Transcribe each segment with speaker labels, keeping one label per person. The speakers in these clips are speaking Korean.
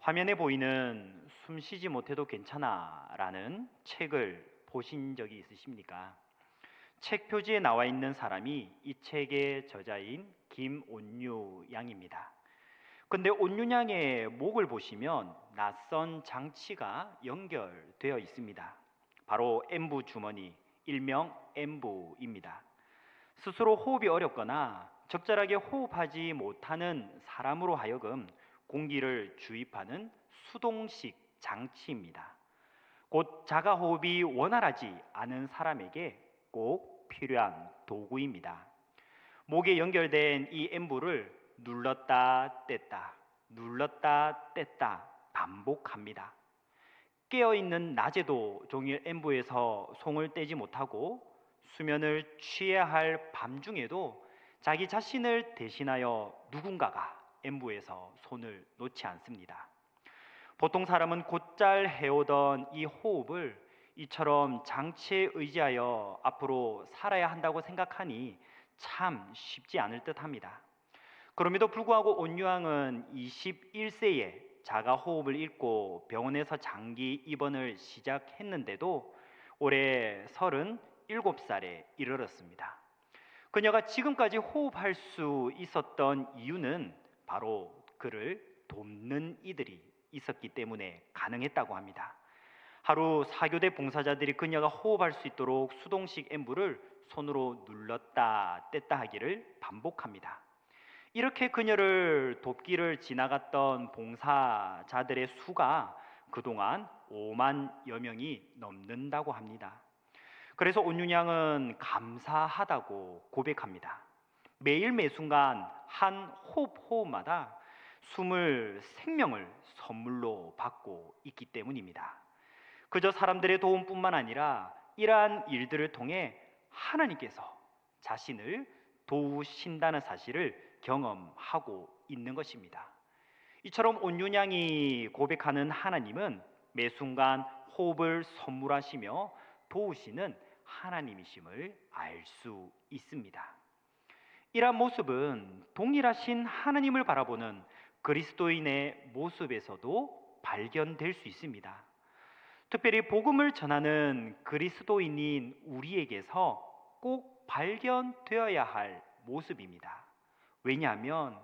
Speaker 1: 화면에 보이는 숨 쉬지 못해도 괜찮아라는 책을 보신 적이 있으십니까? 책 표지에 나와 있는 사람이 이 책의 저자인 김온유 양입니다. 근데 온유 양의 목을 보시면 낯선 장치가 연결되어 있습니다. 바로 엠부 주머니, 일명 엠부입니다. 스스로 호흡이 어렵거나 적절하게 호흡하지 못하는 사람으로 하여금 공기를 주입하는 수동식 장치입니다. 곧 자가 호흡이 원활하지 않은 사람에게 꼭 필요한 도구입니다. 목에 연결된 이 엠부를 눌렀다 뗐다, 눌렀다 뗐다 반복합니다. 깨어 있는 낮에도 종일 엠부에서 송을 떼지 못하고 수면을 취해야 할 밤중에도 자기 자신을 대신하여 누군가가 엠부에서 손을 놓지 않습니다. 보통 사람은 곧잘 해오던 이 호흡을 이처럼 장치에 의지하여 앞으로 살아야 한다고 생각하니 참 쉽지 않을 듯 합니다. 그럼에도 불구하고 온유왕은 21세에 자가 호흡을 잃고 병원에서 장기 입원을 시작했는데도 올해 37살에 이르렀습니다. 그녀가 지금까지 호흡할 수 있었던 이유는 바로 그를 돕는 이들이 있었기 때문에 가능했다고 합니다. 하루 사교대 봉사자들이 그녀가 호흡할 수 있도록 수동식 엠부를 손으로 눌렀다 뗐다 하기를 반복합니다. 이렇게 그녀를 돕기를 지나갔던 봉사자들의 수가 그동안 5만여 명이 넘는다고 합니다. 그래서 온윤양은 감사하다고 고백합니다. 매일 매순간 한 호흡 호흡마다 숨을 생명을 선물로 받고 있기 때문입니다. 그저 사람들의 도움뿐만 아니라 이러한 일들을 통해 하나님께서 자신을 도우신다는 사실을 경험하고 있는 것입니다. 이처럼 온윤양이 고백하는 하나님은 매 순간 호흡을 선물하시며 도우시는 하나님이심을 알 수 있습니다. 이러한 모습은 동일하신 하나님을 바라보는 그리스도인의 모습에서도 발견될 수 있습니다. 특별히 복음을 전하는 그리스도인인 우리에게서 꼭 발견되어야 할 모습입니다. 왜냐하면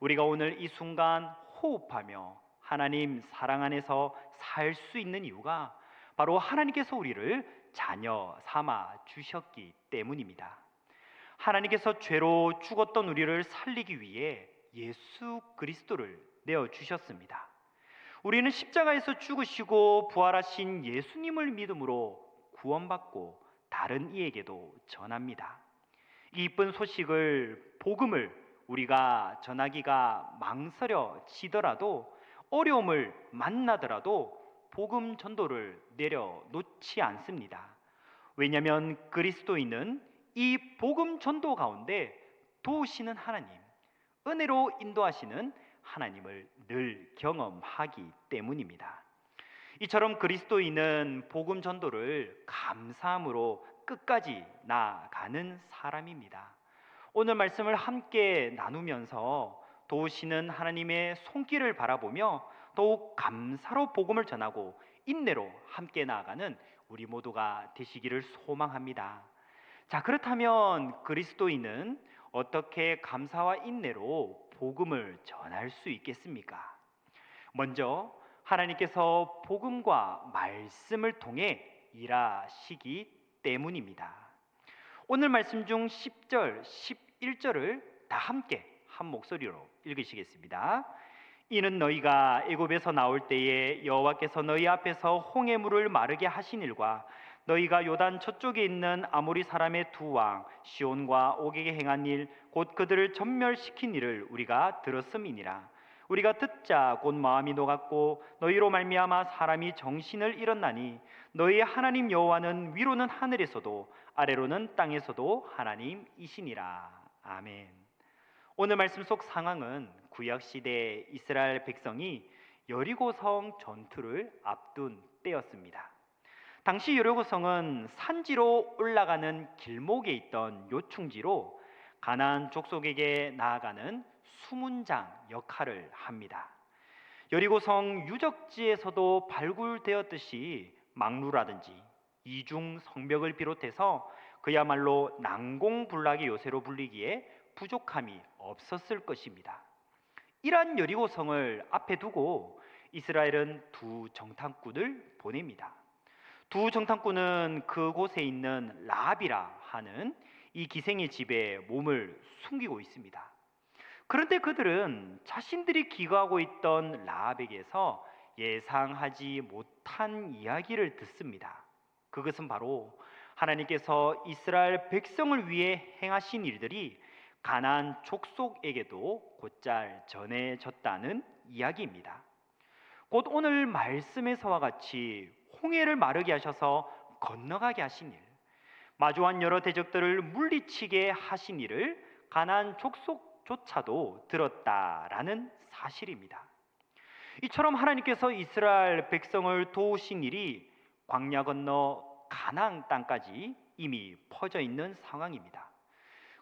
Speaker 1: 우리가 오늘 이 순간 호흡하며 하나님 사랑 안에서 살 수 있는 이유가 바로 하나님께서 우리를 자녀 삼아 주셨기 때문입니다. 하나님께서 죄로 죽었던 우리를 살리기 위해 예수 그리스도를 내어 주셨습니다. 우리는 십자가에서 죽으시고 부활하신 예수님을 믿음으로 구원받고 다른 이에게도 전합니다. 이 이쁜 소식을 복음을 우리가 전하기가 망설여지더라도 어려움을 만나더라도 복음 전도를 내려놓지 않습니다. 왜냐하면 그리스도인은 이 복음 전도 가운데 도우시는 하나님, 은혜로 인도하시는 하나님을 늘 경험하기 때문입니다. 이처럼 그리스도인은 복음 전도를 감사함으로 끝까지 나아가는 사람입니다. 오늘 말씀을 함께 나누면서 도우시는 하나님의 손길을 바라보며 더욱 감사로 복음을 전하고 인내로 함께 나아가는 우리 모두가 되시기를 소망합니다. 자, 그렇다면 그리스도인은 어떻게 감사와 인내로 복음을 전할 수 있겠습니까? 먼저 하나님께서 복음과 말씀을 통해 일하시기 때문입니다. 오늘 말씀 중 10절, 11절을 다 함께 한 목소리로 읽으시겠습니다. 이는 너희가 애굽에서 나올 때에 여호와께서 너희 앞에서 홍해 물을 마르게 하신 일과 너희가 요단 저쪽에 있는 아모리 사람의 두 왕 시온과 오게게 행한 일 곧 그들을 전멸시킨 일을 우리가 들었음이니라 우리가 듣자 곧 마음이 녹았고 너희로 말미암아 사람이 정신을 잃었나니 너희 하나님 여호와는 위로는 하늘에서도 아래로는 땅에서도 하나님이시니라 아멘. 오늘 말씀 속 상황은 구약 시대 이스라엘 백성이 여리고성 전투를 앞둔 때였습니다. 당시 여리고성은 산지로 올라가는 길목에 있던 요충지로 가나안 족속에게 나아가는 수문장 역할을 합니다. 여리고성 유적지에서도 발굴되었듯이 망루라든지 이중 성벽을 비롯해서 그야말로 난공불락의 요새로 불리기에 부족함이 없었을 것입니다. 이러한 여리고성을 앞에 두고 이스라엘은 두 정탐꾼을 보냅니다. 두 정탐꾼은 그곳에 있는 라합이라 하는 이 기생의 집에 몸을 숨기고 있습니다. 그런데 그들은 자신들이 기거하고 있던 라합에게서 예상하지 못한 이야기를 듣습니다. 그것은 바로 하나님께서 이스라엘 백성을 위해 행하신 일들이 가나안 족속에게도 곧잘 전해졌다는 이야기입니다. 곧 오늘 말씀에서와 같이 홍해를 마르게 하셔서 건너가게 하신 일, 마주한 여러 대적들을 물리치게 하신 일을 가나안 족속조차도 들었다라는 사실입니다. 이처럼 하나님께서 이스라엘 백성을 도우신 일이 광야 건너 가나안 땅까지 이미 퍼져 있는 상황입니다.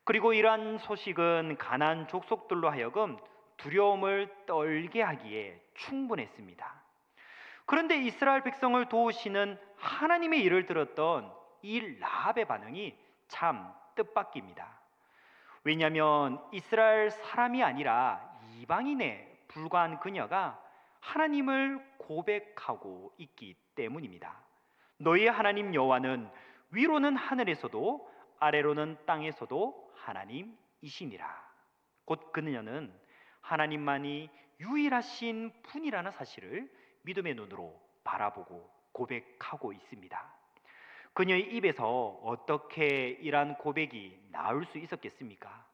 Speaker 1: 그리고 이러한 소식은 가나안 족속들로 하여금 두려움을 떨게 하기에 충분했습니다. 그런데 이스라엘 백성을 도우시는 하나님의 일을 들었던 이 라합의 반응이 참 뜻밖입니다. 왜냐하면 이스라엘 사람이 아니라 이방인에 불과한 그녀가 하나님을 고백하고 있기 때문입니다. 너희 하나님 여호와는 위로는 하늘에서도 아래로는 땅에서도 하나님이시니라. 곧 그녀는 하나님만이 유일하신 분이라는 사실을 믿음의 눈으로 바라보고 고백하고 있습니다. 그녀의 입에서 어떻게 이러한 고백이 나올 수 있었겠습니까?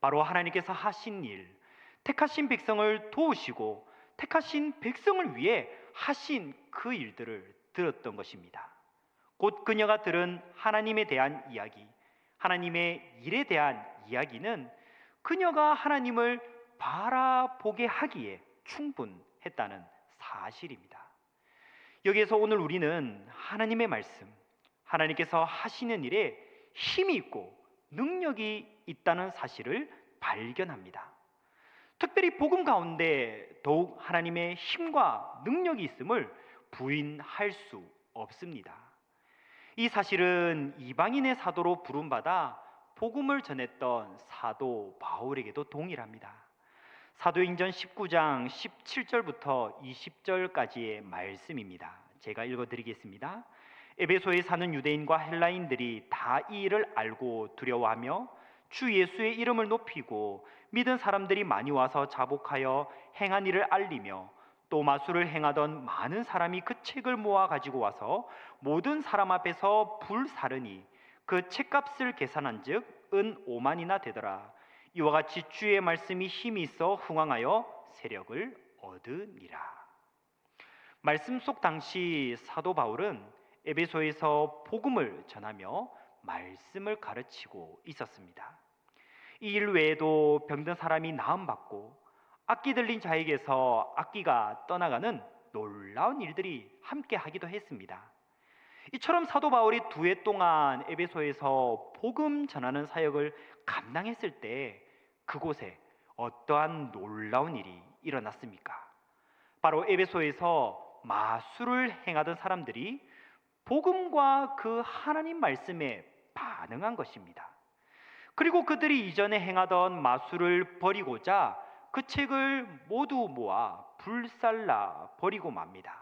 Speaker 1: 바로 하나님께서 하신 일, 택하신 백성을 도우시고 택하신 백성을 위해 하신 그 일들을 들었던 것입니다. 곧 그녀가 들은 하나님에 대한 이야기, 하나님의 일에 대한 이야기는 그녀가 하나님을 바라보게 하기에 충분했다는 사실입니다. 여기에서 오늘 우리는 하나님의 말씀, 하나님께서 하시는 일에 힘이 있고 능력이 있다는 사실을 발견합니다. 특별히 복음 가운데 더욱 하나님의 힘과 능력이 있음을 부인할 수 없습니다. 이 사실은 이방인의 사도로 부름받아 복음을 전했던 사도 바울에게도 동일합니다. 사도행전 19장 17절부터 20절까지의 말씀입니다. 제가 읽어 드리겠습니다. 에베소에 사는 유대인과 헬라인들이 다 이 일을 알고 두려워하며 주 예수의 이름을 높이고 믿은 사람들이 많이 와서 자복하여 행한 일을 알리며 또 마술을 행하던 많은 사람이 그 책을 모아 가지고 와서 모든 사람 앞에서 불사르니 그 책값을 계산한즉 은 5만이나 되더라. 이와 같이 주의 말씀이 힘이 있어 흥왕하여 세력을 얻으니라. 말씀 속 당시 사도 바울은 에베소에서 복음을 전하며 말씀을 가르치고 있었습니다. 이 일 외에도 병든 사람이 나음 받고 악기 들린 자에게서 악기가 떠나가는 놀라운 일들이 함께 하기도 했습니다. 이처럼 사도 바울이 두 해 동안 에베소에서 복음 전하는 사역을 감당했을 때 그곳에 어떠한 놀라운 일이 일어났습니까? 바로 에베소에서 마술을 행하던 사람들이 복음과 그 하나님 말씀에 반응한 것입니다. 그리고 그들이 이전에 행하던 마술을 버리고자 그 책을 모두 모아 불살라 버리고 맙니다.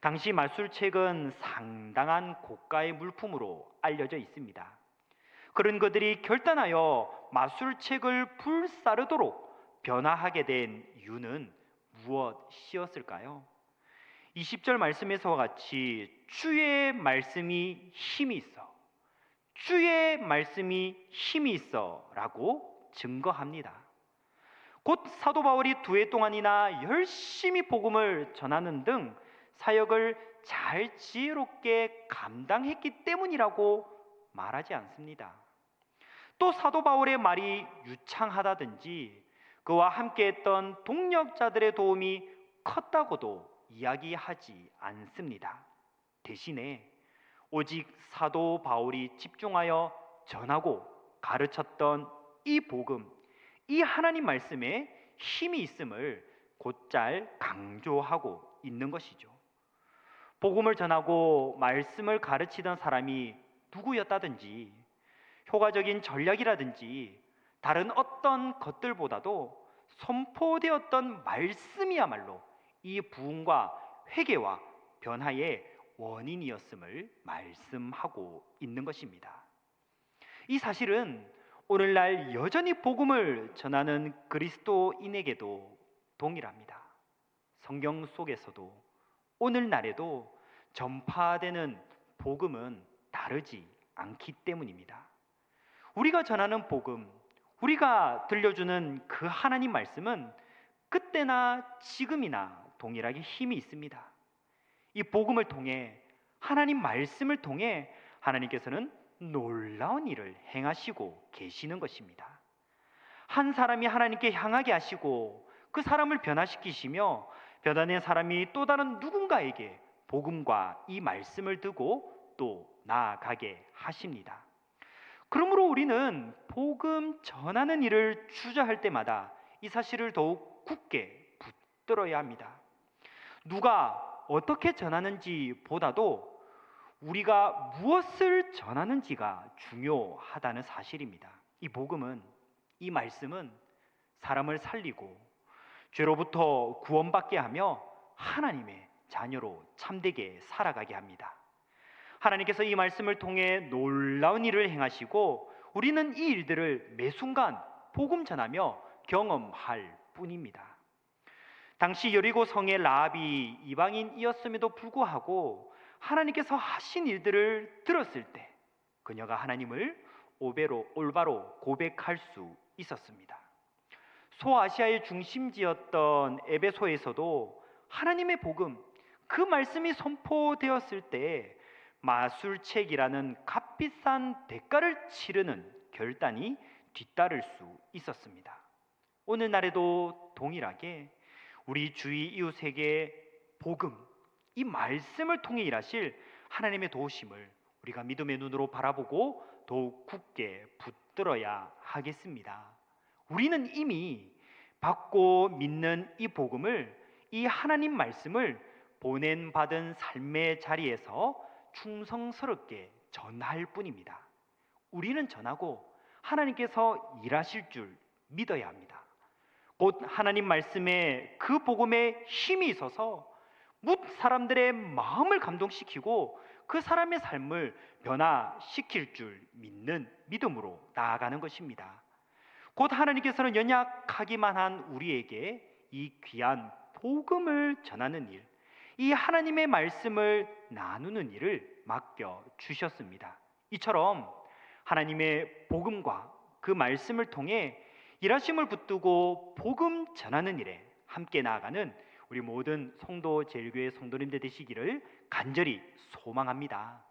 Speaker 1: 당시 마술책은 상당한 고가의 물품으로 알려져 있습니다. 그런 그들이 결단하여 마술책을 불사르도록 변화하게 된 이유는 무엇이었을까요? 20절 말씀에서와 같이 주의 말씀이 힘이 있어. 주의 말씀이 힘이 있어 라고 증거합니다. 곧 사도 바울이 두 해 동안이나 열심히 복음을 전하는 등 사역을 잘 지혜롭게 감당했기 때문이라고 말하지 않습니다. 또 사도 바울의 말이 유창하다든지 그와 함께했던 동력자들의 도움이 컸다고도 이야기하지 않습니다. 대신에 오직 사도 바울이 집중하여 전하고 가르쳤던 이 복음, 이 하나님 말씀에 힘이 있음을 곧잘 강조하고 있는 것이죠. 복음을 전하고 말씀을 가르치던 사람이 누구였다든지 효과적인 전략이라든지 다른 어떤 것들보다도 선포되었던 말씀이야말로 이 부흥과 회개와 변화의 원인이었음을 말씀하고 있는 것입니다. 이 사실은 오늘날 여전히 복음을 전하는 그리스도인에게도 동일합니다. 성경 속에서도 오늘날에도 전파되는 복음은 다르지 않기 때문입니다. 우리가 전하는 복음, 우리가 들려주는 그 하나님 말씀은 그때나 지금이나 동일하게 힘이 있습니다. 이 복음을 통해 하나님 말씀을 통해 하나님께서는 놀라운 일을 행하시고 계시는 것입니다. 한 사람이 하나님께 향하게 하시고 그 사람을 변화시키시며 변화된 사람이 또 다른 누군가에게 복음과 이 말씀을 두고 또 나아가게 하십니다. 그러므로 우리는 복음 전하는 일을 주저할 때마다 이 사실을 더욱 굳게 붙들어야 합니다. 누가 어떻게 전하는지 보다도 우리가 무엇을 전하는지가 중요하다는 사실입니다. 이 복음은 이 말씀은 사람을 살리고 죄로부터 구원받게 하며 하나님의 자녀로 참되게 살아가게 합니다. 하나님께서 이 말씀을 통해 놀라운 일을 행하시고 우리는 이 일들을 매 순간 복음 전하며 경험할 뿐입니다. 당시 여리고 성의 라합이 이방인이었음에도 불구하고 하나님께서 하신 일들을 들었을 때 그녀가 하나님을 오베로 올바로 고백할 수 있었습니다. 소아시아의 중심지였던 에베소에서도 하나님의 복음 그 말씀이 선포되었을 때 마술책이라는 값비싼 대가를 치르는 결단이 뒤따를 수 있었습니다. 오늘날에도 동일하게 우리 주위 이웃에게 복음, 이 말씀을 통해 일하실 하나님의 도우심을 우리가 믿음의 눈으로 바라보고 더욱 굳게 붙들어야 하겠습니다. 우리는 이미 받고 믿는 이 복음을 이 하나님 말씀을 보낸 받은 삶의 자리에서 충성스럽게 전할 뿐입니다. 우리는 전하고 하나님께서 일하실 줄 믿어야 합니다. 곧 하나님 말씀에 그 복음에 힘이 있어서 묻 사람들의 마음을 감동시키고 그 사람의 삶을 변화시킬 줄 믿는 믿음으로 나아가는 것입니다. 곧 하나님께서는 연약하기만 한 우리에게 이 귀한 복음을 전하는 일, 이 하나님의 말씀을 나누는 일을 맡겨 주셨습니다. 이처럼 하나님의 복음과 그 말씀을 통해 일하심을 붙들고 복음 전하는 일에 함께 나아가는 우리 모든 성도 제일교회 성도님들 되시기를 간절히 소망합니다.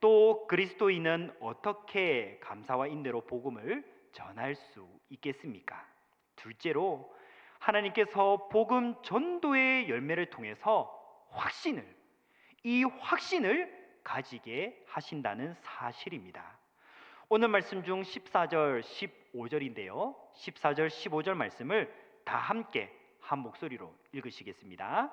Speaker 1: 또 그리스도인은 어떻게 감사와 인내로 복음을 전할 수 있겠습니까? 둘째로 하나님께서 복음 전도의 열매를 통해서 확신을 이 확신을 가지게 하신다는 사실입니다. 오늘 말씀 중 14절, 15절인데요. 14절, 15절 말씀을 다 함께 한 목소리로 읽으시겠습니다.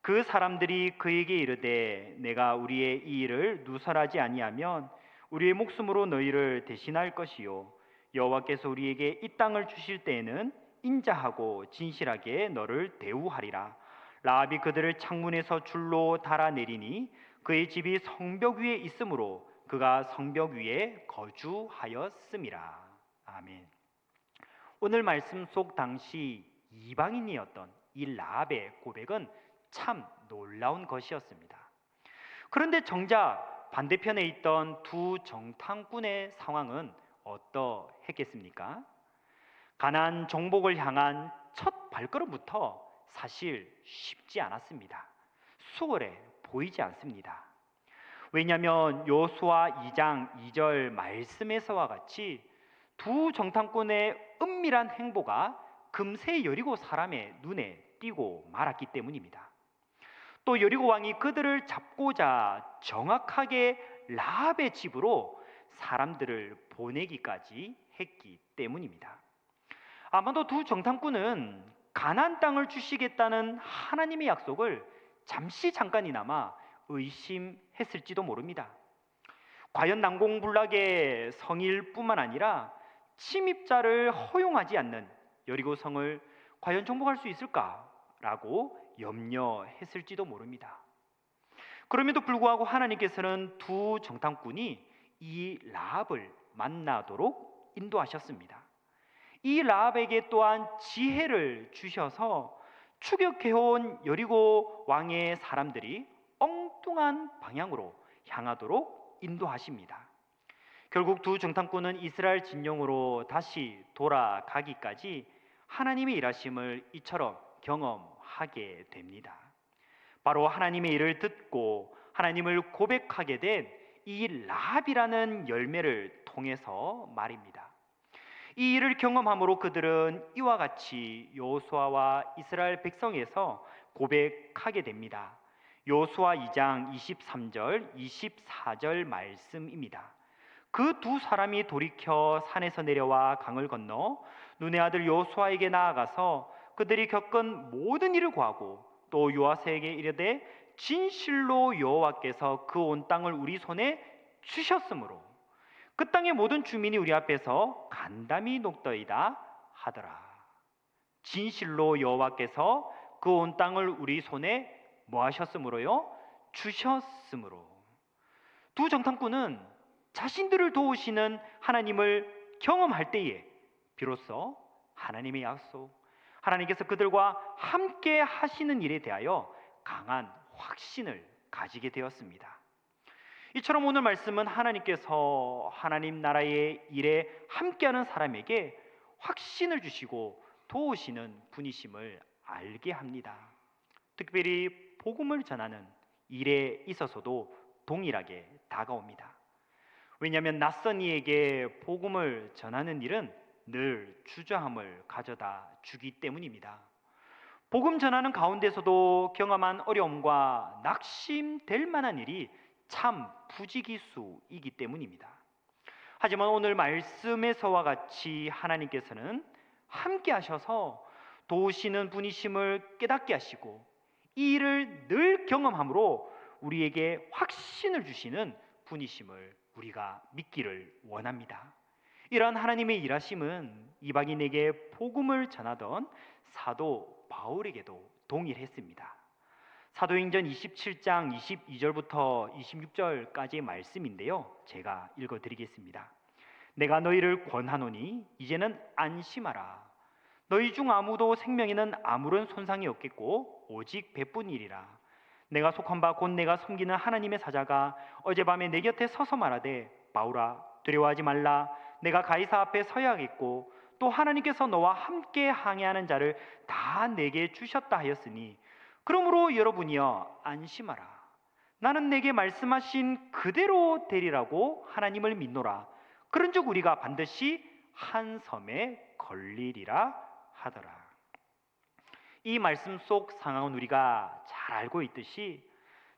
Speaker 1: 그 사람들이 그에게 이르되 내가 우리의 이 일을 누설하지 아니하면 우리의 목숨으로 너희를 대신할 것이요 여호와께서 우리에게 이 땅을 주실 때에는 인자하고 진실하게 너를 대우하리라. 라합이 그들을 창문에서 줄로 달아내리니 그의 집이 성벽 위에 있으므로 그가 성벽 위에 거주하였음이라. 아멘. 오늘 말씀 속 당시 이방인이었던 이 라합의 고백은 참 놀라운 것이었습니다. 그런데 정작 반대편에 있던 두 정탐꾼의 상황은 어떠했겠습니까? 가난 정복을 향한 첫 발걸음부터 사실 쉽지 않았습니다. 수월해 보이지 않습니다. 왜냐하면 요수아 2장 2절 말씀에서와 같이 두 정탐꾼의 은밀한 행보가 금세 여리고 사람의 눈에 띄고 말았기 때문입니다. 또 여리고 왕이 그들을 잡고자 정확하게 라합의 집으로 사람들을 보내기까지 했기 때문입니다. 아마도 두 정탐꾼은 가나안 땅을 주시겠다는 하나님의 약속을 잠시 잠깐이나마 의심했을지도 모릅니다. 과연 난공불락의 성일뿐만 아니라 침입자를 허용하지 않는 여리고 성을 과연 정복할 수 있을까라고 염려했을지도 모릅니다. 그럼에도 불구하고 하나님께서는 두 정탐꾼이 이 라합을 만나도록 인도하셨습니다. 이 라합에게 또한 지혜를 주셔서 추격해온 여리고 왕의 사람들이 엉뚱한 방향으로 향하도록 인도하십니다. 결국 두 정탐꾼은 이스라엘 진영으로 다시 돌아가기까지 하나님의 일하심을 이처럼 경험하게 됩니다. 바로 하나님의 일을 듣고 하나님을 고백하게 된 이 라합이라는 열매를 통해서 말입니다. 이 일을 경험함으로 그들은 이와 같이 요수아와 이스라엘 백성에서 고백하게 됩니다. 요수아 2장 23절, 24절 말씀입니다. 그 두 사람이 돌이켜 산에서 내려와 강을 건너 눈의 아들 요수아에게 나아가서 그들이 겪은 모든 일을 구하고 또 요아세에게 이르되 진실로 여호와께서 그 온 땅을 우리 손에 주셨으므로 그 땅의 모든 주민이 우리 앞에서 간담이 녹더이다 하더라. 진실로 여호와께서 그 온 땅을 우리 손에 뭐 하셨으므로요? 주셨으므로. 두 정탐꾼은 자신들을 도우시는 하나님을 경험할 때에 비로소 하나님의 약속, 하나님께서 그들과 함께 하시는 일에 대하여 강한 확신을 가지게 되었습니다. 이처럼 오늘 말씀은 하나님께서 하나님 나라의 일에 함께하는 사람에게 확신을 주시고 도우시는 분이심을 알게 합니다. 특별히 복음을 전하는 일에 있어서도 동일하게 다가옵니다. 왜냐하면 낯선 이에게 복음을 전하는 일은 늘 주저함을 가져다 주기 때문입니다. 복음 전하는 가운데서도 경험한 어려움과 낙심될 만한 일이 참 부지기수이기 때문입니다. 하지만 오늘 말씀에서와 같이 하나님께서는 함께 하셔서 도우시는 분이심을 깨닫게 하시고 이 일을 늘 경험함으로 우리에게 확신을 주시는 분이심을 우리가 믿기를 원합니다. 이러한 하나님의 일하심은 이방인에게 복음을 전하던 사도 바울에게도 동일했습니다. 사도행전 27장 22절부터 26절까지의 말씀인데요. 제가 읽어 드리겠습니다. 내가 너희를 권하노니 이제는 안심하라. 너희 중 아무도 생명에는 아무런 손상이 없겠고 오직 배뿐이리라. 내가 속한 바 곧 내가 섬기는 하나님의 사자가 어젯밤에 내 곁에 서서 말하되 바울아 두려워하지 말라 내가 가이사 앞에 서야겠고 또 하나님께서 너와 함께 항해하는 자를 다 내게 주셨다 하였으니 그러므로 여러분이여 안심하라. 나는 내게 말씀하신 그대로 되리라고 하나님을 믿노라. 그런즉 우리가 반드시 한 섬에 걸리리라 하더라. 이 말씀 속 상황은 우리가 잘 알고 있듯이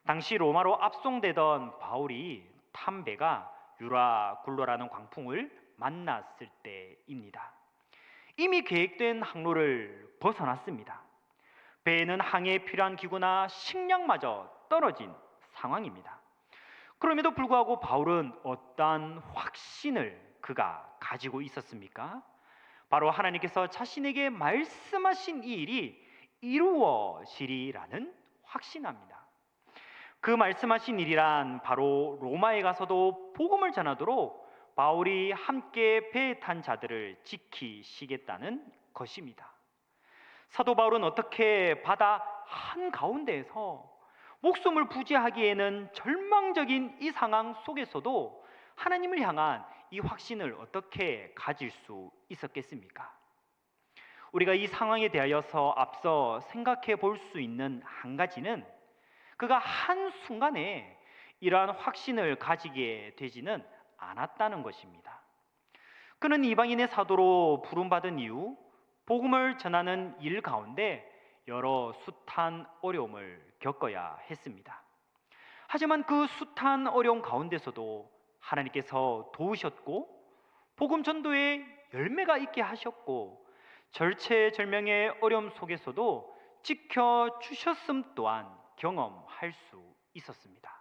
Speaker 1: 당시 로마로 압송되던 바울이 탄 배가 유라 굴로라는 광풍을 만났을 때입니다. 이미 계획된 항로를 벗어났습니다. 배에는 항해에 필요한 기구나 식량마저 떨어진 상황입니다. 그럼에도 불구하고 바울은 어떠한 확신을 그가 가지고 있었습니까? 바로 하나님께서 자신에게 말씀하신 이 일이 이루어지리라는 확신합니다. 그 말씀하신 일이란 바로 로마에 가서도 복음을 전하도록 바울이 함께 배에 탄 자들을 지키시겠다는 것입니다. 사도 바울은 어떻게 바다 한 가운데에서 목숨을 부지하기에는 절망적인 이 상황 속에서도 하나님을 향한 이 확신을 어떻게 가질 수 있었겠습니까? 우리가 이 상황에 대하여서 앞서 생각해 볼 수 있는 한 가지는 그가 한 순간에 이러한 확신을 가지게 되지는 않았다는 것입니다. 그는 이방인의 사도로 부름받은 이후 복음을 전하는 일 가운데 여러 숱한 어려움을 겪어야 했습니다. 하지만 그 숱한 어려움 가운데서도 하나님께서 도우셨고 복음 전도에 열매가 있게 하셨고 절체절명의 어려움 속에서도 지켜 주셨음 또한 경험할 수 있었습니다.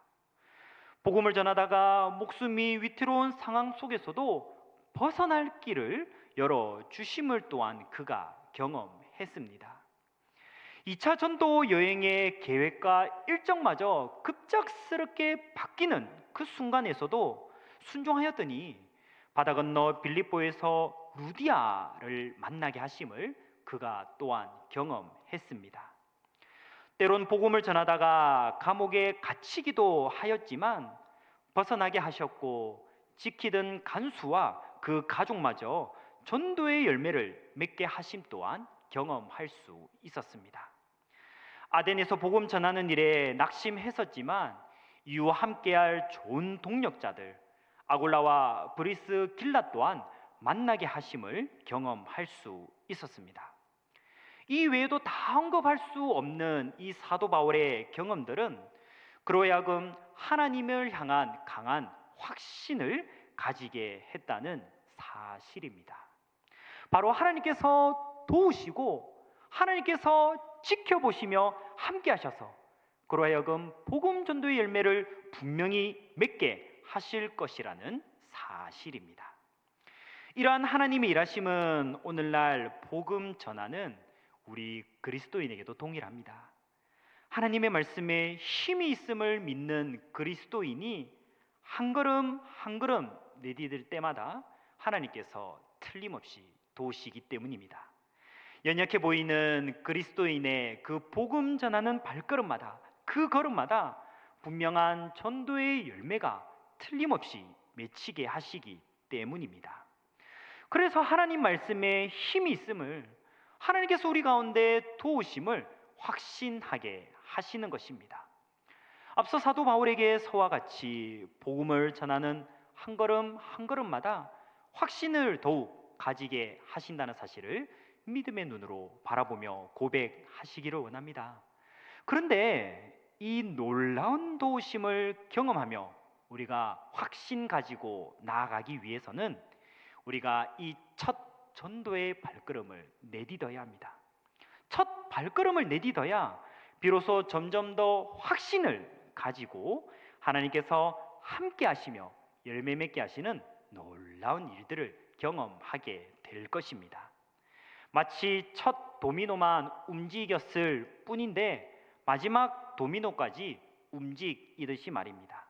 Speaker 1: 복음을 전하다가 목숨이 위태로운 상황 속에서도 벗어날 길을 열어 주심을 또한 그가 경험했습니다. 2차 전도 여행의 계획과 일정마저 급작스럽게 바뀌는 그 순간에서도 순종하였더니 바다 건너 빌립보에서 루디아를 만나게 하심을 그가 또한 경험했습니다. 때론 복음을 전하다가 감옥에 갇히기도 하였지만 벗어나게 하셨고 지키던 간수와 그 가족마저 전도의 열매를 맺게 하심 또한 경험할 수 있었습니다. 아덴에서 복음 전하는 일에 낙심했었지만 이후 함께할 좋은 동력자들 아굴라와 브리스 길라 또한 만나게 하심을 경험할 수 있었습니다. 이 외에도 다 언급할 수 없는 이 사도 바울의 경험들은 그로 하여금 하나님을 향한 강한 확신을 가지게 했다는 사실입니다. 바로 하나님께서 도우시고 하나님께서 지켜보시며 함께 하셔서 그로 하여금 복음 전도의 열매를 분명히 맺게 하실 것이라는 사실입니다. 이러한 하나님의 일하심은 오늘날 복음 전하는 우리 그리스도인에게도 동일합니다. 하나님의 말씀에 힘이 있음을 믿는 그리스도인이 한 걸음 한 걸음 내디딜 때마다 하나님께서 틀림없이 도우시기 때문입니다. 연약해 보이는 그리스도인의 그 복음 전하는 발걸음마다 그 걸음마다 분명한 전도의 열매가 틀림없이 맺히게 하시기 때문입니다. 그래서 하나님 말씀에 힘이 있음을 하나님께서 우리 가운데 도우심을 확신하게 하시는 것입니다. 앞서 사도 바울에게 서와 같이 복음을 전하는 한 걸음 한 걸음마다 확신을 더욱 가지게 하신다는 사실을 믿음의 눈으로 바라보며 고백하시기를 원합니다. 그런데 이 놀라운 도우심을 경험하며 우리가 확신 가지고 나아가기 위해서는 우리가 이 첫 전도의 발걸음을 내딛어야 합니다. 첫 발걸음을 내딛어야 비로소 점점 더 확신을 가지고 하나님께서 함께 하시며 열매 맺게 하시는 놀라운 일들을 경험하게 될 것입니다. 마치 첫 도미노만 움직였을 뿐인데 마지막 도미노까지 움직이듯이 말입니다.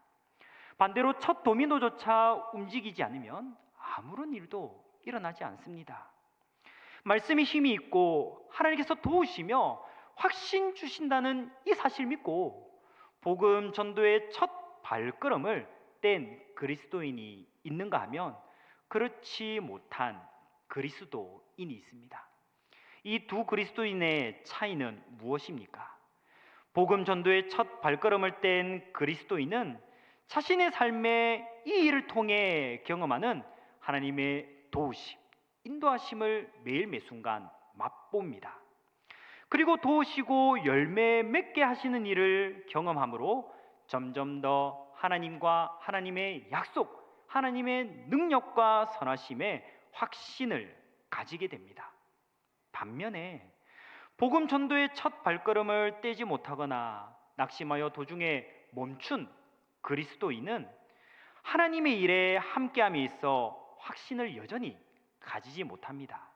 Speaker 1: 반대로 첫 도미노조차 움직이지 않으면 아무런 일도 일어나지 않습니다. 말씀이 힘이 있고 하나님께서 도우시며 확신 주신다는 이 사실 믿고 복음 전도의 첫 발걸음을 뗀 그리스도인이 있는가 하면 그렇지 못한 그리스도인이 있습니다. 이 두 그리스도인의 차이는 무엇입니까? 복음 전도의 첫 발걸음을 뗀 그리스도인은 자신의 삶의 이 일을 통해 경험하는 하나님의 도우심, 인도하심을 매일 매 순간 맛봅니다. 그리고 도우시고 열매 맺게 하시는 일을 경험함으로 점점 더 하나님과 하나님의 약속, 하나님의 능력과 선하심에 확신을 가지게 됩니다. 반면에 복음 전도의 첫 발걸음을 떼지 못하거나 낙심하여 도중에 멈춘 그리스도인은 하나님의 일에 함께함에 있어 확신을 여전히 가지지 못합니다.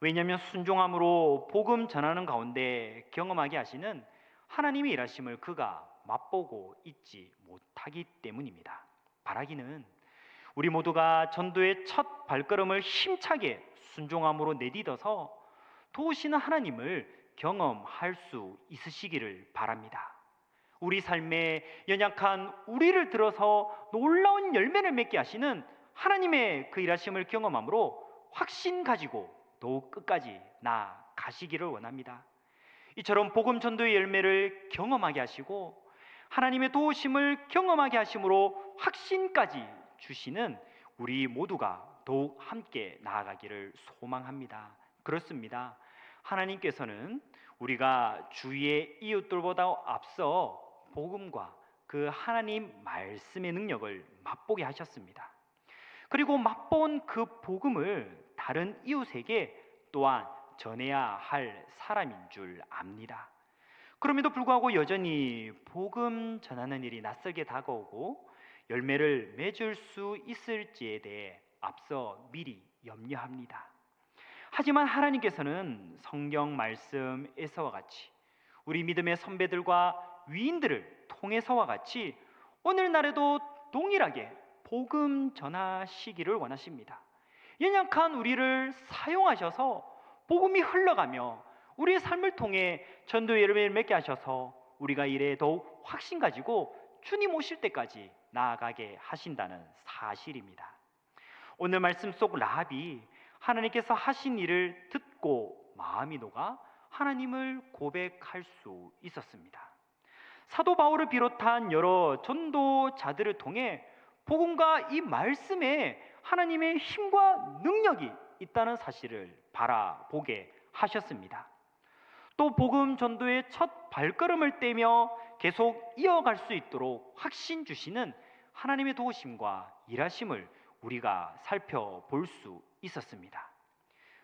Speaker 1: 왜냐하면 순종함으로 복음 전하는 가운데 경험하게 하시는 하나님의 일하심을 그가 맛보고 있지 못하기 때문입니다. 바라기는 우리 모두가 전도의 첫 발걸음을 힘차게 순종함으로 내딛어서 도우시는 하나님을 경험할 수 있으시기를 바랍니다. 우리 삶에 연약한 우리를 들어서 놀라운 열매를 맺게 하시는 하나님의 그 일하심을 경험함으로 확신 가지고 더욱 끝까지 나가시기를 원합니다. 이처럼 복음 전도의 열매를 경험하게 하시고 하나님의 도우심을 경험하게 하심으로 확신까지 주시는 우리 모두가 더욱 함께 나아가기를 소망합니다. 그렇습니다. 하나님께서는 우리가 주위의 이웃들보다 앞서 복음과 그 하나님 말씀의 능력을 맛보게 하셨습니다. 그리고 맛본 그 복음을 다른 이웃에게 또한 전해야 할 사람인 줄 압니다. 그럼에도 불구하고 여전히 복음 전하는 일이 낯설게 다가오고 열매를 맺을 수 있을지에 대해 앞서 미리 염려합니다. 하지만 하나님께서는 성경 말씀에서와 같이 우리 믿음의 선배들과 위인들을 통해서와 같이 오늘날에도 동일하게 복음 전하시기를 원하십니다. 연약한 우리를 사용하셔서 복음이 흘러가며 우리의 삶을 통해 전도의 열매를 맺게 하셔서 우리가 일에 더욱 확신 가지고 주님 오실 때까지 나아가게 하신다는 사실입니다. 오늘 말씀 속 라합이 하나님께서 하신 일을 듣고 마음이 녹아 하나님을 고백할 수 있었습니다. 사도 바울을 비롯한 여러 전도자들을 통해 복음과 이 말씀에 하나님의 힘과 능력이 있다는 사실을 바라보게 하셨습니다. 또 복음 전도의 첫 발걸음을 떼며 계속 이어갈 수 있도록 확신 주시는 하나님의 도우심과 일하심을 우리가 살펴볼 수 있었습니다.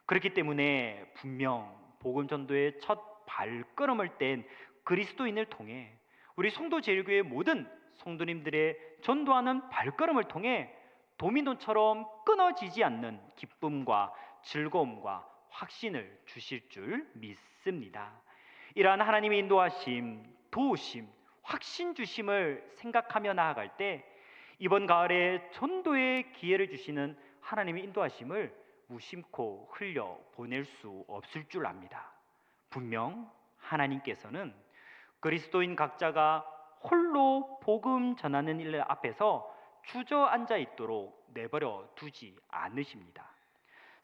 Speaker 1: 그렇기 때문에 분명 복음 전도의 첫 발걸음을 뗀 그리스도인을 통해 우리 성도 제일교회 모든 성도님들의 전도하는 발걸음을 통해 도미노처럼 끊어지지 않는 기쁨과 즐거움과 확신을 주실 줄 믿습니다. 이러한 하나님의 인도하심, 도우심, 확신 주심을 생각하며 나아갈 때 이번 가을에 전도의 기회를 주시는 하나님의 인도하심을 무심코 흘려 보낼 수 없을 줄 압니다. 분명 하나님께서는 그리스도인 각자가 홀로 복음 전하는 일 앞에서 주저앉아 있도록 내버려 두지 않으십니다.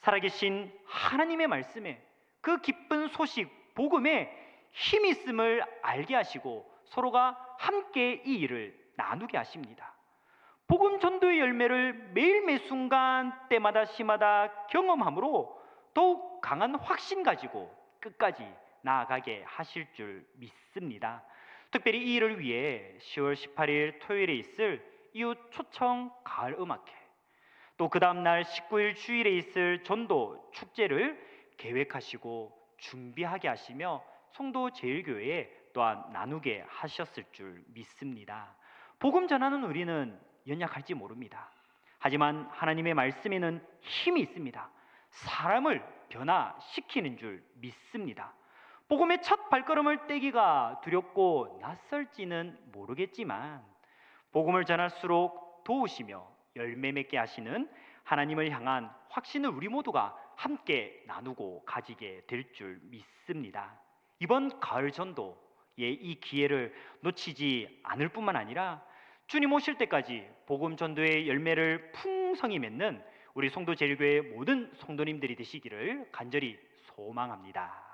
Speaker 1: 살아계신 하나님의 말씀에 그 기쁜 소식 복음에 힘이 있음을 알게 하시고 서로가 함께 이 일을 나누게 하십니다. 복음 전도의 열매를 매일 매 순간 때마다 시마다 경험함으로 더욱 강한 확신 가지고 끝까지 나아가게 하실 줄 믿습니다. 특별히 이 일을 위해 10월 18일 토요일에 있을 이웃 초청 가을 음악회 또 그 다음 날 19일 주일에 있을 전도 축제를 계획하시고 준비하게 하시며 성도 제일교회에 또한 나누게 하셨을 줄 믿습니다. 복음 전하는 우리는 연약할지 모릅니다. 하지만 하나님의 말씀에는 힘이 있습니다. 사람을 변화시키는 줄 믿습니다. 복음의 첫 발걸음을 떼기가 두렵고 낯설지는 모르겠지만 복음을 전할수록 도우시며 열매 맺게 하시는 하나님을 향한 확신을 우리 모두가 함께 나누고 가지게 될 줄 믿습니다. 이번 가을 전도의 이 기회를 놓치지 않을 뿐만 아니라 주님 오실 때까지 복음 전도의 열매를 풍성히 맺는 우리 성도 제일교회 모든 성도님들이 되시기를 간절히 소망합니다.